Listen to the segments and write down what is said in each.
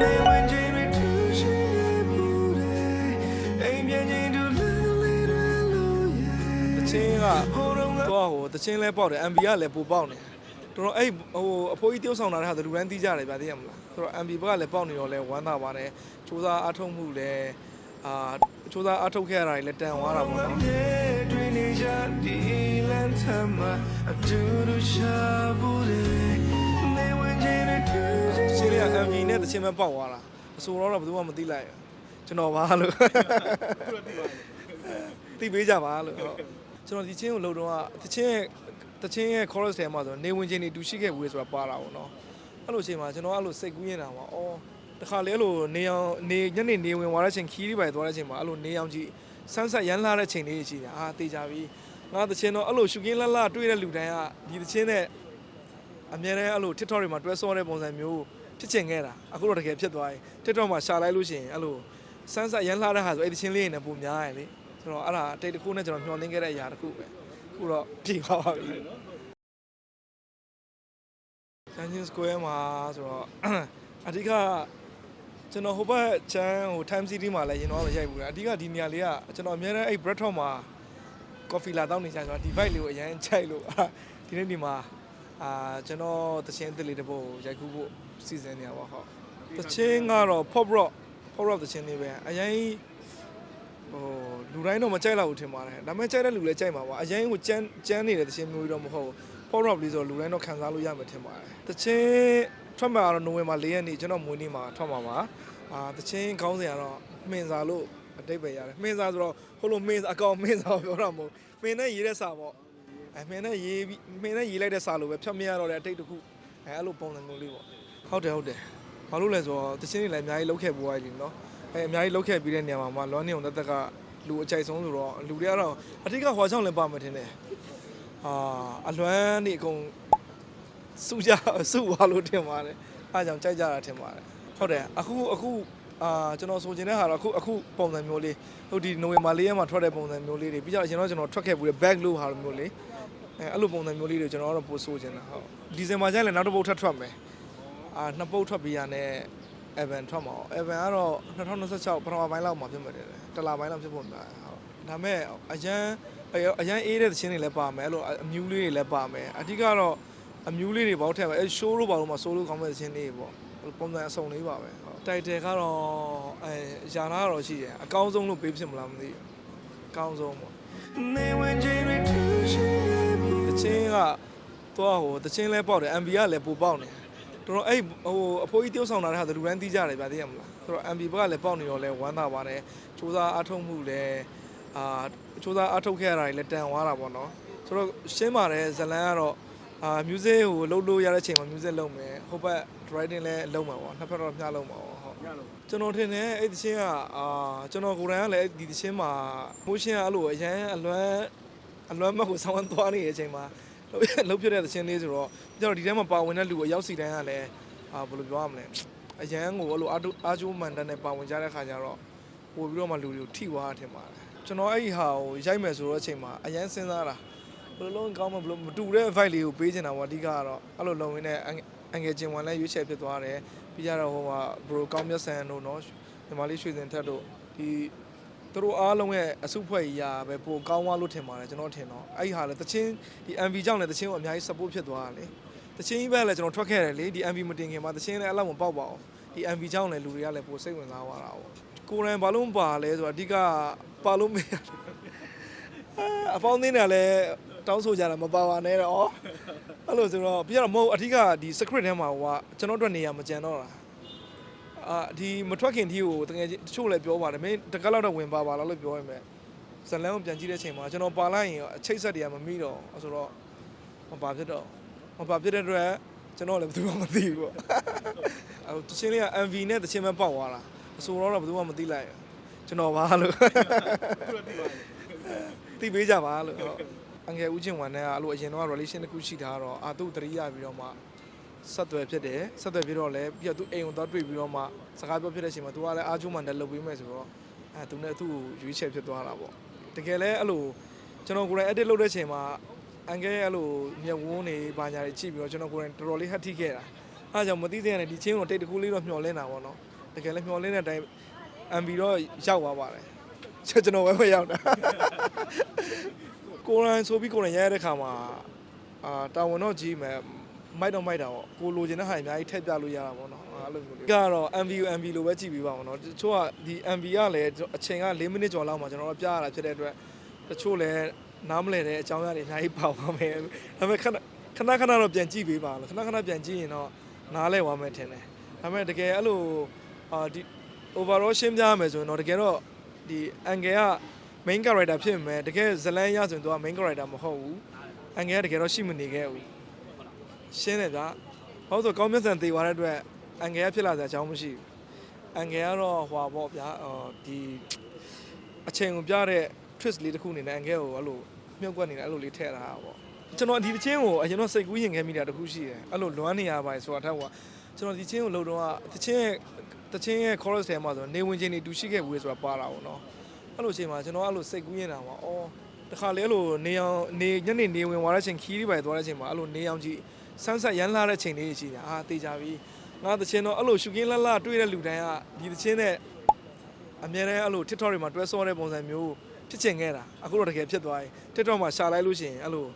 နေဝင်ခြင်းတွေထူးရှိပူတယ်အိမ်ပြန်ခြင်းတို့လင်းလေးတွေလို့ရဲ့တချင်းကဟိုတော့ငါတော့ဟိုတချင်းလဲပေါက်တယ် MB ကလည်းပိုပေါက်နေတော်တော်အဲ့ဟိုအဖိုးကြီးတယောက်ဆောင်လာတဲ့ဟာလူရန်တီးကြတယ်ဗျာသိရမလားဆိုတော့ MB ဘက်ကလည်းပေါက်နေတော့လဲဝမ်းသာပါတယ်စူးစမ်းအားထုတ်မှုလည်းအာစူးစမ်းအားထုတ်ခဲ့ရတာတွေလည်းတန်သွားတာပေါ့နော်မြေတွင်နေကြဒီလန်ထမအတူတူရှာဘူးလေနေဝင်ခြင်းတွေထူး ရှိရှင်းလေးက MV နဲ့တချင်းပဲပေါက်သွားတာအဆိုတော့တော့ဘယ်သူမှမသိလိုက်ဘူးကျွန်တော်ပါလို့သိပေးကြပါလို့ဟုတ်ကျွန်တော်ဒီချင်းကိုလှုပ်တော့ကတချင်းရဲ့တချင်းရဲ့ chorus ထဲမှာဆိုနေဝင်ချင်းနေတူရှိခဲ့ဘူးလေဆိုတာပါတာပေါ့နော်အဲ့လိုအချိန်မှာကျွန်တော်အဲ့လိုစိတ်ကူးရင်တာပါအော်တခါလေအဲ့လိုနေအောင်နေညနေနေဝင်သွားတဲ့ချိန်ခီးလေးပဲသွားတဲ့ချိန်မှာအဲ့လိုနေအောင်ကြည့်ဆန်းဆက်ရမ်းလာတဲ့ချိန်လေးရှိတာအာတေးကြပြီငါတချင်းတော့အဲ့လိုရှုကင်းလှလှတွေ့တဲ့လူတိုင်းကဒီတချင်းနဲ့အများနဲ့အဲ့လို TikTok တွေမှာတွဲဆောတဲ့ပုံစံမျိုး ဖြစ်ချင်ခဲ့တာအခုတော့တကယ်ဖြစ်သွားပြီ TikTok မှာရှာလိုက်လို့ရှိရင်အဲ့လိုစမ်းစရမ်းလှတဲ့ဟာဆိုအဲ့ဒီချင်းလေးနဲ့ပုံများရယ်လေဆိုတော့အဲ့ဒါအတိတ်တစ်ခုနဲ့ကျွန်တော်မျှော်လင့်ခဲ့တဲ့အရာတစ်ခုပဲအခုတော့ပြည်သွားပါပြီဆန်ချင်းစကွဲမှာဆိုတော့အဓိကကျွန်တော်ဟိုဘက်ချမ်းဟို Time City မှာလည်းရင်တော့မရိုက်ဘူးလေအဓိကဒီနေရာလေးကကျွန်တော်အများနဲ့အဲ့ Bread Talk မှာ coffee လာတောင်းနေကြဆိုတော့ဒီ vibe လေးကိုအရင်ချိုက်လို့အာဒီနေ့ဒီမှာ အာကျွန်တော်တချင်းအစ်စ်လေးတစ်ပုဒ်ကိုရိုက်ကူးဖို့စီစဉ်နေရပါဟုတ်တချင်းကတော့ pop rock pop rock တချင်းလေးပဲအရင်ဟိုလူတိုင်းတော့မကြိုက်တော့ဘူးထင်ပါတယ်ဒါပေမဲ့ကြိုက်တဲ့လူလည်းကြိုက်မှာပါအရင်ကိုကြမ်းကြမ်းနေတဲ့တချင်းမျိုးကြီးတော့မဟုတ်ဘူး pop rock လေးဆိုလူတိုင်းတော့ခံစားလို့ရမယ်ထင်ပါတယ်တချင်းထွက်မှာကတော့နိုဝင်ဘာ၄ရက်နေ့ကျွန်တော်မွေးနေ့မှာထွက်မှာပါအာတချင်းခေါင်းစဉ်ကတော့မှင်စာလို့အတိတ်ပဲရတယ်မှင်စာဆိုတော့ဟိုလိုမှင်စာအကောင်မှင်စာကိုပြောတာမဟုတ်မှင်နဲ့ရေးတဲ့စာပေါ့ အမင်းနဲ့ရေးပြီးအမင်းနဲ့ရေးလိုက်တဲ့စာလိုပဲဖြတ်မရတော့တဲ့အတိတ်တစ်ခုအဲအဲ့လိုပုံစံမျိုးလေးပေါ့ဟုတ်တယ်ဟုတ်တယ်ဘာလို့လဲဆိုတော့တချင်းတွေလည်းအများကြီးလောက်ခဲ့ပွားပြီနော်အဲအများကြီးလောက်ခဲ့ပြီးတဲ့နေရာမှာမှလွမ်းနေအောင်တက်တက်ကလူအကြိုက်ဆုံးဆိုတော့လူတွေကတော့အထက်ကဟွာချောင်းလည်းပါမှထင်တယ်အာအလွမ်းနေအကုန်စုကြစုသွားလို့ထင်ပါတယ်အားကြောင့်ကြိုက်ကြတာထင်ပါတယ်ဟုတ်တယ်အခုအခုအာကျွန်တော်ဆိုချင်တဲ့ဟာတော့အခုအခုပုံစံမျိုးလေးဟုတ်ဒီနိုဝင်ဘာ၄ရက်မှာထွက်တဲ့ပုံစံမျိုးလေးတွေပြီးကြတော့ကျွန်တော်ကျွန်တော်ထွက်ခဲ့ဘူးတဲ့ back လို့ဟာလိုမျိုးလေး အဲအဲ့လိုပုံစံမျိုးလေးတွေကျွန်တော်ကတော့ပို့ဆိုချင်တာဟုတ်ဒီဇင်ဘာကျရင်လည်းနောက်တစ်ပုတ်ထပ်ထွက်မယ်အာနှစ်ပုတ်ထွက်ပြီးရတဲ့ Evan ထွက်မှာ။ Evan ကတော့2026ပထမပိုင်းလောက်မှာဖြစ်မှာတယ်။တလပိုင်းလောက်ဖြစ်ဖို့များဟုတ်။ဒါမဲ့အရန်အရန်အေးတဲ့သချင်းတွေလည်းပါမယ်။အဲ့လိုအမျိုးလေးတွေလည်းပါမယ်။အဓိကတော့အမျိုးလေးတွေပေါ့ထည့်မယ်။အဲ show လို့ပါလို့မှာ solo ကောင်းမဲ့သချင်းလေးတွေပေါ့။ပုံစံအစုံလေးပါပဲဟုတ်။ title ကတော့အဲယာနာကတော့ရှိတယ်။အကောင်းဆုံးလို့ပေးဖြစ်မလားမသိဘူး။အ ကောင်းဆုံးပေါ့။နေဝင်ခြင်းတွေထူးရှိပူတချင်းကတော့ဟိုတချင်းလဲပေါက်တယ် MB ကလည်းပိုပေါက်နေတော်တော်အဲ့ဟိုအဖိုးကြီးတယောက်ဆောင်လာတဲ့ဟာလူရန်တီးကြတယ်ဗျာသိရမလားဆိုတော့ MB ဘက်ကလည်းပေါက်နေတော့လဲဝမ်းသာပါတယ်စူးစမ်းအားထုတ်မှုလည်းအာစူးစမ်းအားထုတ်ခဲ့ရတာတွေလည်းတန်သွားတာပေါ့နော်ဆိုတော့ရှင်းပါတယ်ဇလန်ကတော့ အာ music ကိုလှုပ်လို့ရတဲ့ချိန်မှာ music လုပ်မယ်ဟိုဘက် writing လည်းလုပ်မှာပေါ့နှစ်ဖက်တော့မျှလုပ်မှာပေါ့ဟုတ်ကျွန်တော်ထင်တယ်အဲ့ဒီချင်းကအာကျွန်တော်ကိုယ်တိုင်ကလည်းဒီတချင်းမှာ motion ကအဲ့လိုအရန်အလွမ်းအလွမ်းမက်ကိုဆောင်းသွားနေတဲ့အချိန်မှာလှုပ်ပြတဲ့သချင်းလေးဆိုတော့ကျတော့ဒီထဲမှာပါဝင်တဲ့လူအရောက်စီတိုင်းကလည်းအာဘယ်လိုပြောရမလဲအရန်ကိုအဲ့လိုအာတူအာကျိုးမန်တန်နဲ့ပါဝင်ကြတဲ့ခါကျတော့ပို့ပြီးတော့မှလူတွေကိုထိသွားတာထင်ပါတယ်ကျွန်တော်အဲ့ဒီဟာကိုရိုက်မယ်ဆိုတော့အချိန်မှာအရန်စဉ်းစားတာ ဘယ်လိုလုံးကောင်းမဘယ်လိုမတူတဲ့ vibe လေးကိုပေးချင်တာပေါ့အဓိကကတော့အဲ့လိုလုံရင်းနဲ့အငယ်ချင်းဝင်လဲရွေးချယ်ဖြစ်သွားတယ်ပြီးကြတော့ဟိုဟာဘရိုကောင်းမြတ်ဆန်တို့နော်ညီမလေးရွှေစင်ထက်တို့ဒီသူတို့အားလုံးရဲ့အစုဖွဲ့ကြီးရာပဲပိုကောင်းသွားလို့ထင်ပါတယ်ကျွန်တော်ထင်တော့အဲ့ဒီဟာလေတချင်းဒီ MV ကြောင့်လည်းတချင်းကိုအများကြီး support ဖြစ်သွားတာလေတချင်းကြီးပဲလည်းကျွန်တော်ထွက်ခဲ့တယ်လေဒီ MV မတင်ခင်မှာတချင်းလည်းအဲ့လောက်မပေါက်ပါဘူးဒီ MV ကြောင့်လည်းလူတွေကလည်းပိုစိတ်ဝင်စားသွားတာပေါ့ကိုရန်ဘာလို့မပါလဲဆိုတော့အဓိကပါလို့မရအပေါင်းအသင်းတွေကလည်း တောင်းဆိုကြတာမပါပါနဲ့တော့အဲ့လိုဆိုတော့ပြီးတော့မဟုတ်အဓိကဒီ script ထဲမှာဟိုကကျွန်တော်တို့နေရာမကြံတော့တာအာဒီမထွက်ခင်ဒီကိုတကယ်ချင်းတချို့လည်းပြောပါတယ်မင်းတကက်လောက်တော့ဝင်ပါပါလားလို့ပြောရမယ်ဇလန်ကိုပြန်ကြည့်တဲ့အချိန်မှာကျွန်တော်ပါလိုက်ရင်အချိတ်ဆက်တွေကမမိတော့ဘူးဆိုတော့မပါဖြစ်တော့မပါဖြစ်တဲ့အတွက်ကျွန်တော်လည်းဘယ်သူမှမသိဘူးပေါ့အဲတချင်းလေးက MV နဲ့တချင်းပဲပေါက်သွားတာအဆိုတော့တော့ဘယ်သူမှမသိလိုက်ဘူးကျွန်တော်ပါလို့သိပေးကြပါလို့ဟုတ် အငယ်ဦးချင်းဝန်နဲ့ကအဲ့လိုအရင်တော့ relation တစ်ခုရှိတာတော့အာသူ့တရိရပြီးတော့မှဆက်သွယ်ဖြစ်တယ်ဆက်သွယ်ပြီးတော့လည်းပြီးတော့သူအိမ်ကိုသွားတွေ့ပြီးတော့မှစကားပြောဖြစ်တဲ့အချိန်မှာသူကလည်းအာကျူးမန်တက်လုပ်ပေးမယ်ဆိုတော့အဲသူနဲ့သူ့ကိုရွေးချယ်ဖြစ်သွားတာပေါ့တကယ်လည်းအဲ့လိုကျွန်တော်ကိုယ်တိုင် edit လုပ်တဲ့အချိန်မှာအန်ကဲအဲ့လိုမျက်ဝန်းတွေဘာညာတွေကြည့်ပြီးတော့ကျွန်တော်ကိုယ်တိုင်တော်တော်လေးဟတ်ထိခဲ့တာအအားကြောင့်မသိသေးတဲ့ဒီချင်းကိုတိတ်တကူလေးတော့မျှော်လင့်တာပေါ့နော်တကယ်လည်းမျှော်လင့်တဲ့အတိုင်း MB တော့ရောက်သွားပါတယ်ကျွန်တော်ဝဲဝဲရောက်တာ ကိုရိုင်းဆိုပြီးကိုရိုင်းရတဲ့ခါမှာအာတာဝန်တော့ကြီးမယ်မိုက်တော့မိုက်တာပေါ့ကိုလိုချင်တဲ့ဟာအများကြီးထည့်ပြလို့ရတာပေါ့နော်အဲ့လိုမျိုးလေးကတော့ MV MV လိုပဲကြည့်ပြီးပါအောင်နော်တချို့ကဒီ MV ကလည်းအချိန်က4မိနစ်ကျော်လောက်မှာကျွန်တော်တို့ပြရတာဖြစ်တဲ့အတွက်တချို့လည်းနားမလည်တဲ့အကြောင်းအရာတွေအများကြီးပါပါမယ်ဒါပေမဲ့ခဏခဏခဏတော့ပြန်ကြည့်ပေးပါလို့ခဏခဏပြန်ကြည့်ရင်တော့နားလဲသွားမယ်ထင်တယ်ဒါပေမဲ့တကယ်အဲ့လိုအာဒီ overall ရှင်းပြရမယ်ဆိုရင်တော့တကယ်တော့ဒီ angle က main character ဖြစ်မယ်တကယ်ဇလန်းရဆိုရင်သူက main character မဟုတ်ဘူး angle ကတကယ်တော့ရှိမနေခဲ့ဘူးရှင်းတယ်ဗျာဘာလို့ဆိုကောင်းမြတ်ဆန်သေးသွားတဲ့အတွက် angle ကဖြစ်လာစရာအကြောင်းမရှိဘူး angle ကတော့ဟွာပေါ့ဗျာအော်ဒီအချိန်ကိုပြတဲ့ twist လေးတစ်ခုအနေနဲ့ angle ကိုအဲ့လိုမြုပ်ကွက်နေတဲ့အဲ့လိုလေးထည့်ထားတာပေါ့ကျွန်တော်ဒီတစ်ချင်းကိုအရင်တော့စိတ်ကူးရင်ခဲ့မိတာတစ်ခုရှိတယ်အဲ့လိုလွမ်းနေရပါတယ်ဆိုတာထက်ဟိုကကျွန်တော်ဒီချင်းကိုလှုပ်တော့ကတစ်ချင်းရဲ့တချင်းရဲ့ chorus ထဲမှာဆိုနေဝင်ချင်းနေတူရှိခဲ့ဘူးလေဆိုတာပါလာပေါ့နော် အဲ့လိုအချိန်မှာကျွန်တော်အဲ့လိုစိတ်ကူးရင်တာပါအော်တခါလေအဲ့လိုနေအောင်နေညနေနေဝင်သွားတဲ့အချိန်ခီးလေးပဲသွားတဲ့အချိန်မှာအဲ့လိုနေအောင်ကြည့်ဆန်းဆက်ရမ်းလာတဲ့ချိန်လေးရှိတာအာတေးကြပြီငါတချင်းတော့အဲ့လိုရှုကင်းလှလှတွေ့တဲ့လူတိုင်းကဒီတချင်းနဲ့အများနဲ့အဲ့လို TikTok တွေမှာတွဲဆောတဲ့ပုံစံမျိုးဖြစ်ချင်ခဲ့တာအခုတော့တကယ်ဖြစ်သွားပြီ TikTok မှာရှာလိုက်လို့ရှိရင်အဲ့လို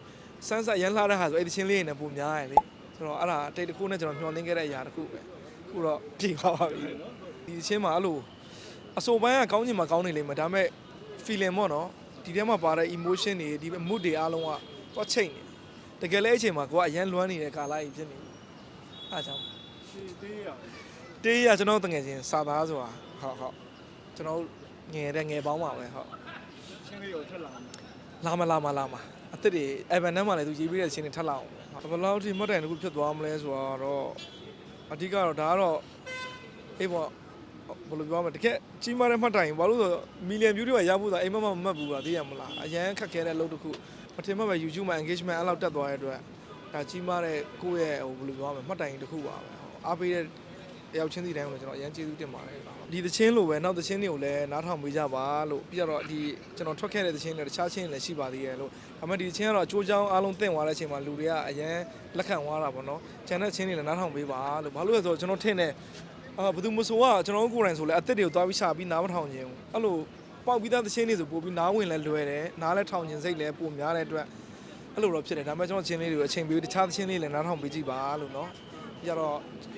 ဆန်းဆက်ရမ်းလှတဲ့ဟာဆိုအဲ့ဒီချင်းလေးနဲ့ပုံများရယ်လေဆိုတော့အဲ့ဒါအတိတ်တစ်ခုနဲ့ကျွန်တော်မျှော်လင့်ခဲ့တဲ့အရာတစ်ခုပဲအခုတော့ပြေသွားပါပြီဒီချင်းမှာအဲ့လို အဆိုပိုင်းကကောင်းချင်မှကောင်းနေလိမ့်မယ်ဒါပေမဲ့ feeling ပေါ့နော်ဒီထဲမှာပါတဲ့ emotion တွေဒီ mood တွေအားလုံးကတော့ချိန်နေတကယ်လည်းအချိန်မှာကိုကအရန်လွမ်းနေတဲ့ကာလကြီးဖြစ်နေပြီအားကြောင့်တေးရတေးရကျွန်တော်တငယ်ချင်းစာသားဆိုတာဟုတ်ဟုတ်ကျွန်တော်ငယ်တဲ့ငယ်ပေါင်းပါပဲဟုတ်ချင်းလေးကိုထက်လာတယ်လာမလာမလာမအစ်စ်တွေ Evan နဲ့မှလည်းသူရေးပြီးတဲ့အချိန်တွေထပ်လာအောင်ဘယ်လောက်ထိမတ်တိုင်တစ်ခုဖြစ်သွားမလဲဆိုတော့အဓိကတော့ဒါကတော့အေးပေါ့ ဘယ်လိုပြောမလဲတကယ်ကြီးမားတဲ့မှတ်တိုင်ဘာလို့ဆိုမီလီယံ view တွေရဖို့ဆိုတာအိမ်မက်မမတ်ဘူးလားသိရမလားအရန်ခက်ခဲတဲ့လုပ်တစ်ခုမထင်မှတ်ပဲ YouTube မှာ engagement အဲ့လောက်တက်သွားတဲ့အတွက်ဒါကြီးမားတဲ့ကိုယ့်ရဲ့ဟိုဘယ်လိုပြောမလဲမှတ်တိုင်တစ်ခုပါပဲအားပေးတဲ့ရောက်ချင်းစီတိုင်းကိုလည်းကျွန်တော်အရန်ကျေးဇူးတင်ပါတယ်ဒီသချင်းလိုပဲနောက်သချင်းတွေကိုလည်းနားထောင်ပေးကြပါလို့ပြီးတော့ဒီကျွန်တော်ထွက်ခဲ့တဲ့သချင်းတွေတခြားချင်းတွေလည်းရှိပါသေးရဲ့လို့ဒါပေမဲ့ဒီချင်းကတော့အချိုးချောင်းအားလုံးတင့်သွားတဲ့အချိန်မှာလူတွေကအရန်လက်ခံသွားတာပေါ့နော်။ကျန်တဲ့ချင်းတွေလည်းနားထောင်ပေးပါလို့ဘာလို့လဲဆိုတော့ကျွန်တော်ထင်တယ် အာဘယ်သူမဆိုကကျွန်တော်တို့ကိုယ်တိုင်ဆိုလဲအစ်စ်တွေကိုသွားပြီးရှာပြီးနားမထောင်ခြင်းဘူး။အဲ့လိုပေါက်ပြီးသားသချင်းတွေဆိုပို့ပြီးနားဝင်လဲလွယ်တယ်။နားလဲထောင်ခြင်းစိတ်လဲပိုများတဲ့အတွက်အဲ့လိုတော့ဖြစ်တယ်ဒါပေမဲ့ကျွန်တော်ချင်းလေးတွေကိုအချိန်ပေးပြီးတခြားသချင်းလေးလည်းနားထောင်ပေးကြည့်ပါလို့နော်။ပြီးတော့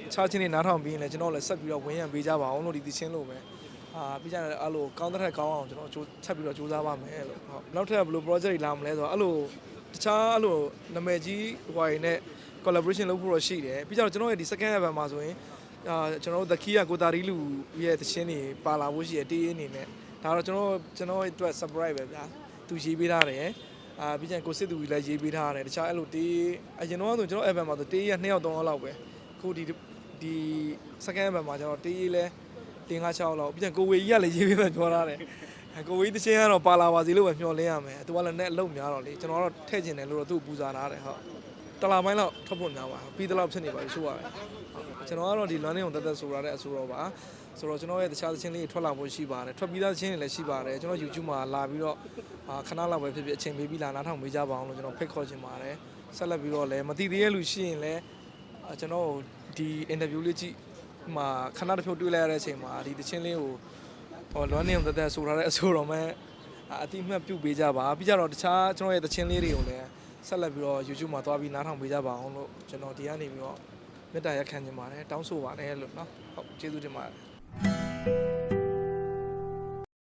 တခြားချင်းတွေနားထောင်ပြီးရင်လည်းကျွန်တော်လည်းဆက်ပြီးတော့ဝင်းရံပေးကြပါအောင်လို့ဒီသချင်းလို့ပဲ။အာပြီးကြတယ်အဲ့လိုကောင်းတဲ့ထက်ကောင်းအောင်ကျွန်တော်ကြိုးထပ်ပြီးတော့ကြိုးစားပါမယ်လို့ဟုတ်နောက်ထပ်ဘယ်လို project တွေလာမလဲဆိုတော့အဲ့လိုတခြားအဲ့လိုနာမည်ကြီးဟိုရင်နဲ့ collaboration လုပ်ဖို့တော့ရှိတယ်ပြီးကြတော့ကျွန်တော်ရဲ့ဒီ second album မှာဆိုရင် အာကျွန်တော်တို့ The Key ကကိုတာရီလူရဲ့သချင်းတွေပါလာဖို့ရှိတယ်တေးအနေနဲ့ဒါတော့ကျွန်တော်ကျွန်တော်ရဲ့အတွက် surprise ပဲဗျာသူရေးပေးထားတယ်အာပြီးကြရင်ကိုစစ်သူကြီးလည်းရေးပေးထားတယ်တခြားအဲ့လိုတေးအရင်တော့ဆိုကျွန်တော် album မှာဆိုတေးရ2ယောက်3ယောက်လောက်ပဲအခုဒီဒီ second album မှာကျွန်တော်တေးလည်းတင်ကား6လောက်ပြီးရင်ကိုဝေကြီးကလည်းရေးပေးမှပြောထားတယ်အဲကိုဝေကြီးတချင်းကတော့ပါလာပါစီလို့ပဲမျှော်လင်းရမယ်သူကလည်းနဲ့အလုပ်များတော့လေကျွန်တော်ကတော့ထည့်ကျင်တယ်လို့တော့သူ့ပူဇာထားတယ်ဟုတ်တလာပိုင်းလောက်ထွက်ဖို့များပါပြီးတလောက်ဖြစ်နေပါပြီဆိုရတယ် ကျွန်တော်ကတော့ဒီ learning ကိုတက်တက်ဆိုရတဲ့အဆိုတော့ပါဆိုတော့ကျွန်တော်ရဲ့တခြားသချင်းလေးတွေထွက်လာဖို့ရှိပါတယ်ထွက်ပြီးသားသချင်းတွေလည်းရှိပါတယ်ကျွန်တော် YouTube မှာလာပြီးတော့အာခဏလောက်ပဲဖြစ်ဖြစ်အချိန်ပေးပြီးလာနားထောင်ပေးကြပါအောင်လို့ကျွန်တော်ဖိတ်ခေါ်ချင်ပါတယ်ဆက်လက်ပြီးတော့လည်းမတည်သေးတဲ့လူရှိရင်လည်းအာကျွန်တော်ဒီ interview လေးကြည့်ဟိုမှာခဏတစ်ဖြုတ်တွေ့လိုက်ရတဲ့အချိန်မှာဒီတချင်းလေးကိုဟောလွမ်းနေအောင်တက်တက်ဆိုထားတဲ့အဆိုတော်မဲ့အတိအမှတ်ပြုတ်ပေးကြပါပြီးကြတော့တခြားကျွန်တော်ရဲ့တချင်းလေးတွေကိုလည်းဆက်လက်ပြီးတော့ YouTube မှာသွားပြီးနားထောင်ပေးကြပါအောင်လို့ကျွန်တော်ဒီကနေပြီးတော့ မေတ္တာရခံခြင်းပါတယ်တောင်းဆိုပါတယ်လို့เนาะဟုတ်ကျေးဇူးတင်ပါတယ်